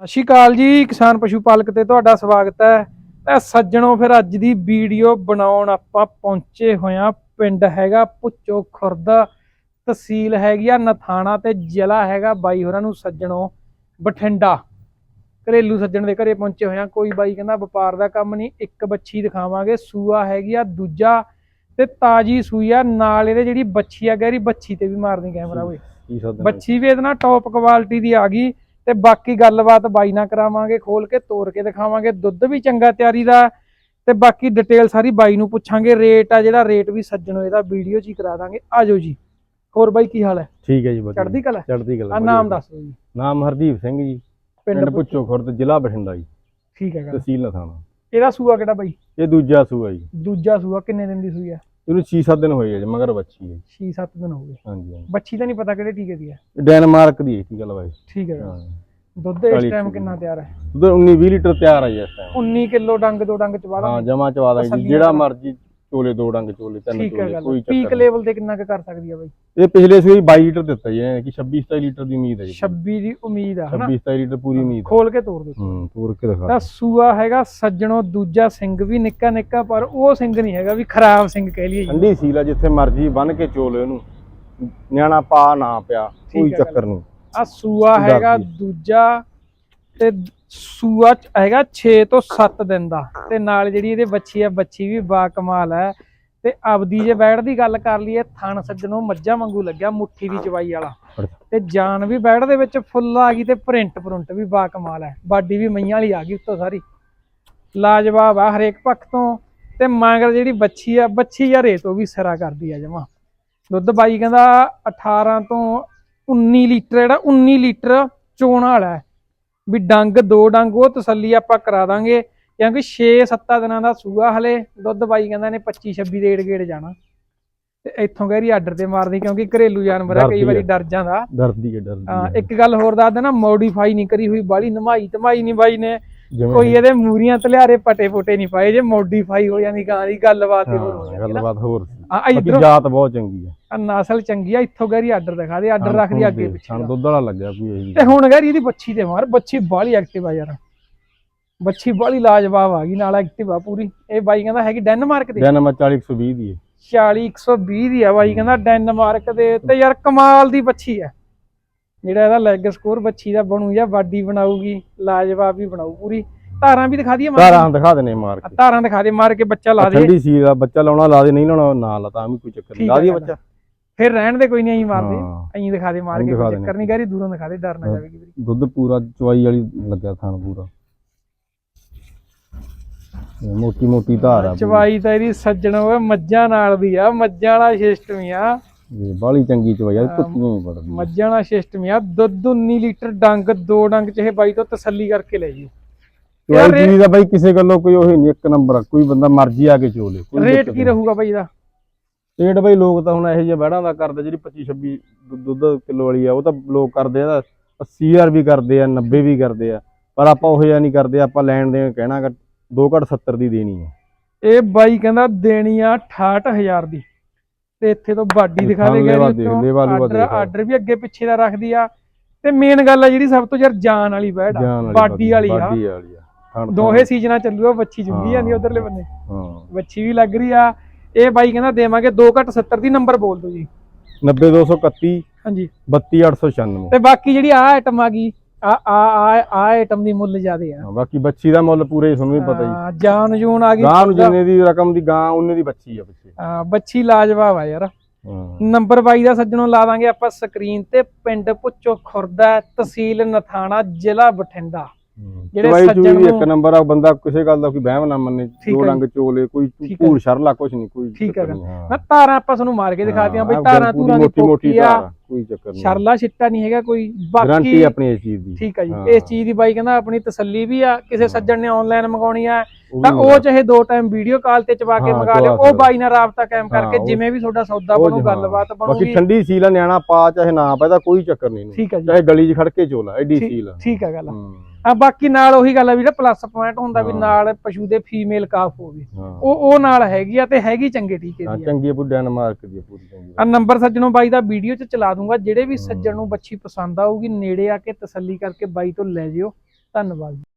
ਸਤਿ ਸ਼੍ਰੀ ਅਕਾਲ ਜੀ ਕਿਸਾਨ ਪਸ਼ੂ ਪਾਲਕ ਤੇ ਤੁਹਾਡਾ ਸਵਾਗਤ ਹੈ। ਤੇ ਸੱਜਣੋ ਫਿਰ ਅੱਜ ਦੀ ਵੀਡੀਓ ਬਣਾਉਣ ਆਪਾਂ ਪਹੁੰਚੇ ਹੋਇਆ ਪਿੰਡ ਹੈਗਾ ਪੁੱਚੋ ਖੁਰਦ ਤਹਿਸੀਲ ਹੈਗੀ ਆ ਨਥਾਣਾ ਤੇ ਜ਼ਿਲ੍ਹਾ ਹੈਗਾ ਬਾਈ ਹੋਰਾਂ ਨੂੰ ਸੱਜਣੋ ਬਠਿੰਡਾ। ਘਰੇਲੂ ਸੱਜਣ ਦੇ ਘਰੇ ਪਹੁੰਚੇ ਹੋਇਆ ਕੋਈ ਬਾਈ ਕਹਿੰਦਾ ਵਪਾਰ ਦਾ ਕੰਮ ਨਹੀਂ ਇੱਕ ਬੱਚੀ ਦਿਖਾਵਾਂਗੇ ਸੂਆ ਹੈਗੀ ਆ ਦੂਜਾ ਤੇ ਤਾਜੀ ਸੂਈ ਆ ਨਾਲ ਇਹਦੇ ਜਿਹੜੀ ਬੱਚੀ ਆ ਗਹਿਰੀ ਬੱਚੀ ਤੇ ਵੀ ਮਾਰਨੀ ਕੈਮਰਾ ਓਏ। ਬੱਚੀ ਵੀ ਇਹਦੇ ਨਾਲ ਟੌਪ ਕੁਆਲਿਟੀ ਦੀ ਆ ਗਈ। ਤੇ ਬਾਕੀ ਗੱਲਬਾਤ ਬਾਈ ਨਾਲ ਕਰਾਵਾਂਗੇ ਖੋਲ ਕੇ ਤੋੜ ਕੇ ਦਿਖਾਵਾਂਗੇ। ਦੁੱਧ ਵੀ ਚੰਗਾ ਤਿਆਰੀ ਦਾ। ਤੇ ਬਾਕੀ ਡਿਟੇਲ ਸਾਰੀ ਬਾਈ ਨੂੰ ਪੁੱਛਾਂਗੇ। ਰੇਟ ਆ ਜਿਹੜਾ ਰੇਟ ਵੀ ਸੱਜਣੋ ਇਹਦਾ ਵੀਡੀਓ 'ਚ ਹੀ ਕਰਾ ਦਾਂਗੇ। ਆਜੋ ਜੀ। ਹੋਰ ਬਾਈ ਕੀ ਹਾਲ ਹੈ? ਠੀਕ ਹੈ ਜੀ ਵਧੀਆ। ਚੜ੍ਹਦੀ ਕਲਾ ਚੜ੍ਹਦੀ ਕਲਾ ਆ ਨਾਮ ਦੱਸ ਦਿਓ ਜੀ। ਨਾਮ ਹਰਦੀਪ ਸਿੰਘ ਜੀ। ਪਿੰਡ ਪੁੱਛੋ। ਖੁਰਦ ਜ਼ਿਲ੍ਹਾ ਬਠਿੰਡਾ ਜੀ। ਠੀਕ ਹੈ ਗੱਲ। ਤਹਿਸੀਲ ਨਥਾਣਾ। ਇਹਦਾ ਸੂਆ ਕਿਹੜਾ ਬਾਈ? ਇਹ ਦੂਜਾ ਸੂਆ ਜੀ। ਦੂਜਾ ਸੂਆ ਕਿੰਨੇ ਦਿਨ ਦੀ ਸੂਈ ਆ ਇਹਨੂੰ 6-7 ਦਿਨ ਹੋਏ ਜੀ ਮਗਰ ਬੱਚੀ ਹੈ 6-7 ਦਿਨ ਹੋ ਗਏ। ਹਾਂਜੀ ਹਾਂਜੀ। ਬੱਚੀ ਤਾਂ ਨਹੀਂ ਪਤਾ ਕਿਹੜੇ ਟੀਕੇ ਦੀ ਹੈ ਇਹ ਡੈਨਮਾਰਕ ਦੀ ਹੈ ਕੀ ਗੱਲ ਬਾਈ। ਠੀਕ ਹੈ ਹਾਂ। ਦੁੱਧ ਇਸ ਟਾਈਮ। ਕਿੰਨਾ ਤਿਆਰ ਹੈ ਦੁੱਧ 19-20 ਲੀਟਰ ਤਿਆਰ ਆ ਜੀ ਇਸ ਟਾਈਮ 19 ਕਿਲੋ ਡੰਗ ਦੋ ਡੰਗ ਚ ਹਾਂ ਬਾਅਦ ਜਮਾ ਚਵਾ ਦਾਂਗੇ ਜੀ ਜਿਹੜਾ। ਮਰਜ਼ੀ ਚੋਲੇ ਦੋ ਡੰਗ ਚੋਲੇ ਤਿੰਨ ਠੀਕ ਹੈ ਚੋਲੇ ਗੱਲ ਕੋਈ ਪੀਕ ਚੱਕਰ ਲੈਵਲ ਤੇ ਕਿੰਨਾ ਕੁ ਕਰ ਸਕਦੀ ਆ ਬਾਈ? ਨਹੀਂ। ਇਹ ਪਿਛਲੇ ਸੂਈ 22 ਲੀਟਰ ਦਿੱਤਾ ਜੀ ਕਿ 26-27 ਲੀਟਰ ਦੀ ਉਮੀਦ ਹੈ ਜੀ। 26 ਦੀ ਉਮੀਦ ਆ ਹਨਾ? 26-27 ਲੀਟਰ ਪੂਰੀ ਉਮੀਦ ਹੈ ਖੋਲ ਕੇ ਤੋੜ ਦੇ ਹੂੰ ਤੋੜ ਕੇ ਦਿਖਾ। ਤਾਂ ਸੂਆ ਹੈਗਾ ਸੱਜਣੋ ਦੂਜਾ ਸਿੰਘ ਵੀ ਨਿੱਕਾ ਨਿੱਕਾ ਪਰ ਉਹ ਸਿੰਘ ਨਹੀਂ ਹੈਗਾ ਵੀ ਖਰਾਬ ਸਿੰਘ ਕਹਿ ਲਈਏ ਜੀ। ਠੰਡੀ ਸੀਲ ਆ ਜਿੱਥੇ ਮਰਜ਼ੀ ਬੰਨ ਕੇ ਚੋਲੇ ਉਹਨੂੰ। ਨਿਆਣਾ ਪਾ ਨਾ ਪਿਆ ਕੋਈ ਚੱਕਰ ਨਹੀਂ। ਆ ਸੂਆ ਹੈਗਾ। ਦੂਜਾ ਤੇ ਸੂਆ ਹੈਗਾ 6 ਤੋਂ 7 ਦਿਨ ਦਾ। ਤੇ ਨਾਲ ਜਿਹੜੀ ਇਹਦੇ ਬੱਚੀ ਆ, ਬੱਚੀ ਵੀ ਬਾ ਕਮਾਲ ਹੈ। ਤੇ ਆਪਦੀ ਜੇ ਬੈੜ ਦੀ ਗੱਲ ਕਰ ਲਈਏ, ਥਣ ਸੱਜਣੋ ਮੱਝਾਂ ਵਾਂਗੂ ਲੱਗਿਆ ਮੁੱਠੀ ਦੀ ਚਵਾਈ ਵਾਲਾ। ਤੇ ਜਾਨ ਵੀ ਬੈੜ ਦੇ ਵਿੱਚ ਫੁੱਲ ਆ ਗਈ ਤੇ ਪ੍ਰਿੰਟ ਪ੍ਰਿੰਟ ਵੀ ਬਾ ਕਮਾਲ ਹੈ। ਬਾਡੀ ਵੀ ਮਈਆਂ ਵਾਲੀ ਆ ਗਈ ਉੱਤੋਂ ਸਾਰੀ। ਲਾਜਵਾਬ ਆ ਹਰੇਕ ਪੱਖ ਤੋਂ। ਤੇ ਮਗਰ ਜਿਹੜੀ ਬੱਚੀ ਆ, ਬੱਚੀ ਯਾਰ ਇਹ ਤੋਂ ਵੀ ਸਿਰਾ ਕਰਦੀ ਆ ਜਮਾ। ਦੁੱਧ ਬਾਈ ਕਹਿੰਦਾ 18 ਤੋਂ 19 ਲੀਟਰ, ਜਿਹੜਾ 19 ਲੀਟਰ ਚੋਣ ਵਾਲਾ ਹੈ। ਵੀ ਡੰਗ ਦੋ ਡੰਗ ਉਹ ਤਸੱਲੀ ਆਪਾਂ ਕਰਾ ਦਾਂਗੇ। ਕਿਉਂਕਿ 6-7 ਦਿਨਾਂ ਦਾ ਸੂਆ ਹਲੇ ਦੁੱਧ ਬਾਈ ਕਹਿੰਦਾ ਨੇ 25-26 ਦੇ ਗੇੜ ਜਾਣਾ। ਤੇ ਇੱਥੋਂ ਗਹਿਰੀ ਆਰਡਰ ਤੇ ਮਾਰਦੀ ਕਿਉਂਕਿ ਘਰੇਲੂ ਜਾਨਵਰ ਆ ਕਈ ਵਾਰੀ। ਡਰ ਜਾਂਦਾ। ਡਰਦੀ ਹੈ ਡਰਦੀ ਹਾਂ, ਇੱਕ ਗੱਲ ਹੋਰ ਦੱਸ ਦੇਣਾ ਮੋਡੀਫਾਈ ਨਹੀਂ ਕਰੀ ਹੋਈ ਬਾਲੀ ਨਮਾਈ ਧਮਾਈ ਨਹੀਂ ਬਾਈ ਨੇ। ਕੋਈ ਇਹਦੇ ਮੂਰੀਆਂ ਤਲਿਆਰੇ ਪਟੇ ਪੁਟੇ ਨਹੀਂ ਪਾਏ ਜੇ ਮੋਡੀਫਾਈ ਹੋ ਜਾਂਦੀ ਗਾਂ ਦੀ ਗੱਲਬਾਤ ਹੋਰ ਗੱਲਬਾਤ ਹੋਰ। ਆ ਇਧਰੋਂ ਜਾਤ ਬਹੁਤ ਚੰਗੀ ਹੈ ਆ ਨਸਲ ਚੰਗੀ ਆ ਇੱਥੋਂ ਗਹਿਰੀ ਆਰਡਰ ਦਿਖਾ ਦੇ ਆਰਡਰ ਰੱਖਦੀ ਆ ਅੱਗੇ ਪਿੱਛੇ ਸਾਨੂੰ ਦਾ। ਦੁੱਧ ਵਾਲਾ ਲੱਗਿਆ ਕੋਈ ਇਹੀ। ਤੇ ਹੁਣ ਗਹਿਰੀ ਇਹਦੀ ਬੱਚੀ ਤੇ ਮਾਰ ਬੱਚੀ ਬਾਲੀ ਐਕਟਿਵ ਆ ਯਾਰ। ਬੱਚੀ ਬਾਲੀ ਲਾਜਵਾਬ ਆ ਗਈ ਨਾਲ ਐਕਟਿਵ ਆ ਪੂਰੀ। ਇਹ ਬਾਈ ਕਹਿੰਦਾ ਹੈਗੀ ਡੈਨਮਾਰਕ ਦੀ। ਦਿਨ ਮੈਂ 40 120 ਦੀ ਹੈ 40 120 ਦੀ ਆ ਬਾਈ ਕਹਿੰਦਾ ਡੈਨਮਾਰਕ ਦੇ ਤੇ ਯਾਰ ਕਮਾਲ ਦੀ ਬੱਚੀ ਆ। ਜਿਹੜਾ ਇਹਦਾ ਲੈਗ ਸਕੋਰ ਬੱਚੀ ਦਾ ਬਣੂ ਜਾਂ ਬਾਡੀ ਬਣਾਊਗੀ ਲਾਜਵਾਬ ਵੀ ਬਣਾਊ ਪੂਰੀ। ਧਾਰਾਂ ਵੀ ਦਿਖਾ ਦਈਏ ਮਾਰ ਧਾਰਾਂ ਦਿਖਾ ਦੇਣੇ ਮਾਰ ਕੇ। ਧਾਰਾਂ ਦਿਖਾ ਦੇ ਮਾਰ ਕੇ ਬੱਚਾ ਲਾ ਦੇ ਠੰਡੀ ਸੀ ਦਾ ਬੱਚਾ ਲਾਉਣਾ ਲਾ ਦੇ ਨਹੀਂ ਲਾਉਣਾ ਨਾ ਲਾ ਤਾਂ ਵੀ ਕੋਈ ਚੱਕਰ ਨਹੀਂ। ਲਾ ਹੈ ਦੀ ਗੱਲ। ਬੱਚਾ। ਫਿਰ ਰਹਿਣ ਦੇ ਕੋਈ ਨਹੀਂ ਐਂ ਮਾਰਦੇ। ਐਂ ਦਿਖਾ ਦੇ ਮਾਰ ਕੇ। ਚੱਕਰ ਨਹੀਂ ਗਾਰੀ ਦੂਰੋਂ ਦਿਖਾ ਦੇ ਡਰ ਨਾ ਜਾਵੇ ਕਿ ਦੁੱਧ ਪੂਰਾ ਚਵਾਈ ਵਾਲੀ ਲੱਗਿਆ ਥਾਣ ਪੂਰਾ। ਮੋਟੀ ਮੋਟੀ ਧਾਰ ਆ। ਚਵਾਈ ਤਾਂ ਇਹਦੀ ਸੱਜਣ ਹੋਵੇ ਮੱਝਾਂ ਨਾਲ ਦੀ ਆ ਮੱਝਾਂ ਵਾਲਾ ਸਿਸਟਮ ਆ। ਇਹ ਬਾਲੀ ਚੰਗੀ ਚਵਾਈ ਆ ਕੁੱਤੀਆਂ ਹੀ ਬੜਦੀ ਮੱਝਾਂ ਵਾਲਾ ਸਿਸਟਮ ਆ। ਦੁੱਧ 19 ਲੀਟਰ ਡੰਗ ਦੋ ਡੰਗ ਚ ਇਹ ਬਾਈ ਤੋਂ ਤਸੱਲੀ ਕਰਕੇ ਲੈ ਜੀ ਯਾਰ ਚੀਜ਼ ਦਾ ਬਾਈ ਕਿਸੇ ਗੱਲੋਂ ਕੋਈ ਉਹ ਨਹੀਂ ਇੱਕ ਨੰਬਰ ਆ ਕੋਈ ਬੰਦਾ ਮਰਜ਼ੀ ਆ ਕੇ ਚੋਲੇ ਕੋਈ ਰੇਟ ਦਿੱਕਤ ਕੀ ਨਹੀਂ। ਰਹੂਗਾ ਬਾਈ ਦਾ? ਰੇਟ ਬਾਈ ਲੋਕ ਤਾਂ ਹੁਣ ਇਹੋ ਜਿਹੇ ਬੈੜਾਂ ਦਾ ਕਰਦੇ ਜਿਹੜੀ 25 26 ਦੁ- ਦੁੱਧ ਕਿਲੋ ਵਾਲੀ ਆ ਉਹ ਤਾਂ ਲੋਕ ਕਰਦੇ ਆ 80000 ਵੀ ਕਰਦੇ ਆ 90 ਵੀ ਕਰਦੇ ਆ ਪਰ ਆਪਾਂ ਉਹ ਜਿਹਾ ਨਹੀਂ ਕਰਦੇ ਆਪਾਂ ਲੈਣ ਦੇ ਕਹਿਣਾ 2 ਘੱਟ 70 ਦੀ ਦੇਣੀ ਹੈ ਇਹ ਬਾਈ ਕਹਿੰਦਾ ਦੇਣੀ ਆ 68000 ਦੀ ਤੇ ਇੱਥੇ ਤੋਂ ਬਾਡੀ ਦਿਖਾ ਦੇ ਲੇਵਾ ਦੇਖ, ਲੇਵਾ ਲੂਵਾ ਆਰਡਰ ਦੇਖ। ਆਰਡਰ ਵੀ ਅੱਗੇ ਪਿੱਛੇ ਦਾ ਰੱਖਦੀ ਆ ਤੇ ਮੇਨ ਗੱਲ ਆ ਜਿਹੜੀ ਸਭ ਤੋਂ ਯਾਰ ਜਾਨ ਵਾਲੀ ਬੈੜ ਆ ਜਾਨ ਬਾਡੀ ਵਾਲੀ ਆ। ਬਾਡੀ ਵਾਲੀ ਆ। ਥਣ- ਦੋਹੇ ਸੀਜ਼ਨਾਂ ਚੱਲੂਗਾ ਬੱਚੀ ਜੁੰਗੀ। ਜਾਂਦੀ ਉਧਰਲੇ ਬੰਨੇ। ਹਾਂ। ਬੱਚੀ ਵੀ ਲੱਗ ਰਹੀ ਆ। ਇਹ ਬਾਈ ਕਹਿੰਦਾ ਦੇਵਾਂਗੇ 2 ਘੱਟ 70 ਦੀ ਨੰਬਰ ਬੋਲ ਦਿਓ ਜੀ। 90231 ਹਾਂਜੀ। 32896 ਤੇ ਬਾਕੀ ਜਿਹੜੀ ਆ ਆਈਟਮ ਆ ਗਈ ਆ ਆ ਆ ਆਈਟਮ ਦੀ ਮੁੱਲ ਜ਼ਿਆਦੇ ਆ। ਬਾਕੀ ਬੱਚੀ ਦਾ ਮੁੱਲ ਪੂਰੇ ਤੁਹਾਨੂੰ ਵੀ ਪਤਾ ਹੀ। ਜਾਨ ਜੂਨ ਆ ਗਈ। ਗਾਂ ਨੂੰ ਜਿੰਨੇ ਦੀ ਰਕਮ ਦੀ ਗਾਂ ਉਹਨੇ ਦੀ ਬੱਚੀ ਆ ਪਿੱਛੇ। ਹਾਂ, ਬੱਚੀ ਲਾਜਵਾਬ ਆ ਯਾਰ। ਨੰਬਰ 22 ਦਾ ਸੱਜਣੋਂ ਲਾ ਦਾਂਗੇ ਆਪਾਂ ਸਕਰੀਨ ਤੇ ਪਿੰਡ ਪੁੱਚੋ ਖੁਰਦਾ ਤਹਿਸੀਲ ਨਥਾਣਾ ਜ਼ਿਲ੍ਹਾ ਬਠਿੰਡਾ। ਜਿਹੜੇ ਸੱਜਣ ਵੀ ਇੱਕ ਨੂੰ- ਨੰਬਰ ਆ ਬੰਦਾ ਕਿਸੇ ਗੱਲ ਦਾ ਕੋਈ ਵਹਿਮ ਨਾ ਮੰਨੇ ਹੈ ਰੰਗ ਚੋਲੇ ਕੋਈ ਹੈ। ਭੂਰ ਸ਼ਰਲਾ ਕੁਛ ਨਹੀਂ ਕੋਈ ਠੀਕ ਹੈ ਹਾਂ। ਮੈਂ ਤਾਰਾਂ ਆਪਾਂ ਤੁਹਾਨੂੰ ਮਾਰ ਕੇ ਦਿਖਾਤੀਆਂ ਬਈ ਹਾਂ, ਤਾਰਾਂ ਤੂਰਾਂ ਦੀ ਮੋਟੀ ਕੋਈ ਚੱਕਰ ਨਹੀਂ। ਸ਼ਰਲਾ ਛਿੱਟਾ ਨਹੀਂ ਹੈਗਾ ਕੋਈ ਗਾਰੰਟੀ ਬਾਕੀ ਆਪਣੀ ਇਸ ਚੀਜ਼ ਦੀ। ਠੀਕ ਆ ਜੀ। ਹਾਂ। ਇਸ ਚੀਜ਼ ਦੀ ਬਾਈ ਕਹਿੰਦਾ ਆਪਣੀ ਤਸੱਲੀ ਵੀ ਆ ਕਿਸੇ ਸੱਜਣ ਨੇ ਆਨਲਾਈਨ ਮੰਗਾਉਣੀ ਆ ਤਾਂ ਉਹ ਚਾਹੇ ਦੋ ਟਾਈਮ ਵੀਡੀਓ ਕਾਲ ਤੇ ਚਵਾ ਕੇ ਹਾਂ, ਮੰਗਾ ਲਿਓ ਉਹ। ਬਾਈ ਨਾਲ ਰਾਬਤਾ ਕਾਇਮ ਹਾਂ, ਕਰਕੇ ਜਿਵੇਂ ਵੀ ਤੁਹਾਡਾ ਸੌਦਾ ਬਣੂ ਗੱਲਬਾਤ ਹਾਂ। ਬਣੂਗੀ। ਬਾਕੀ ਠੰਡੀ ਸੀਲ ਆ ਨਿਆਣਾ ਪਾ ਚਾਹੇ ਨਾ ਪਾ ਇਹਦਾ ਕੋਈ ਚੱਕਰ ਨਹੀਂ ਚਾਹੇ ਗਲੀ 'ਚ ਖੜ ਕੇ ਚੋਲਾ ਐਡੀ ਸੀਲ ਠੀਕ ਆ ਗੱਲ ਹੂੰ, ਆ ਬਾਕੀ ਨਾਲ ਉਹੀ ਗੱਲ ਆ ਵੀ ਜਿਹੜਾ ਪਲੱਸ ਪੁਆਇੰਟ ਹੁੰਦਾ ਵੀ ਹਾਂ। ਨਾਲ ਪਸ਼ੂ ਦੇ ਫੀਮੇਲ ਕਾਫ ਹੋਵੇ। ਹਾਂ। ਉਹ ਉਹ ਨਾਲ ਹੈਗੀ ਆ ਤੇ ਹੈਗੀ ਚੰਗੇ ਟੀਕੇ ਹਾਂ ਦੀ ਆ। ਚੰਗੀ ਪੂਰੀ ਡੈਨਮਾਰਕ ਦੀ ਪੂਰੀ ਚੰਗੀ ਆ। ਨੰਬਰ ਸੱਜਣੋਂ ਬਾਈ ਦਾ ਵੀਡੀਓ 'ਚ ਚਲਾ ਦੂੰਗਾ ਜਿਹੜੇ ਵੀ ਸੱਜਣ ਨੂੰ ਬੱਚੀ ਪਸੰਦ ਆਊਗੀ ਨੇੜੇ ਆ ਕੇ ਤਸੱਲੀ ਕਰਕੇ ਬਾਈ ਤੋਂ ਲੈ ਜਿਓ। ਧੰਨਵਾਦ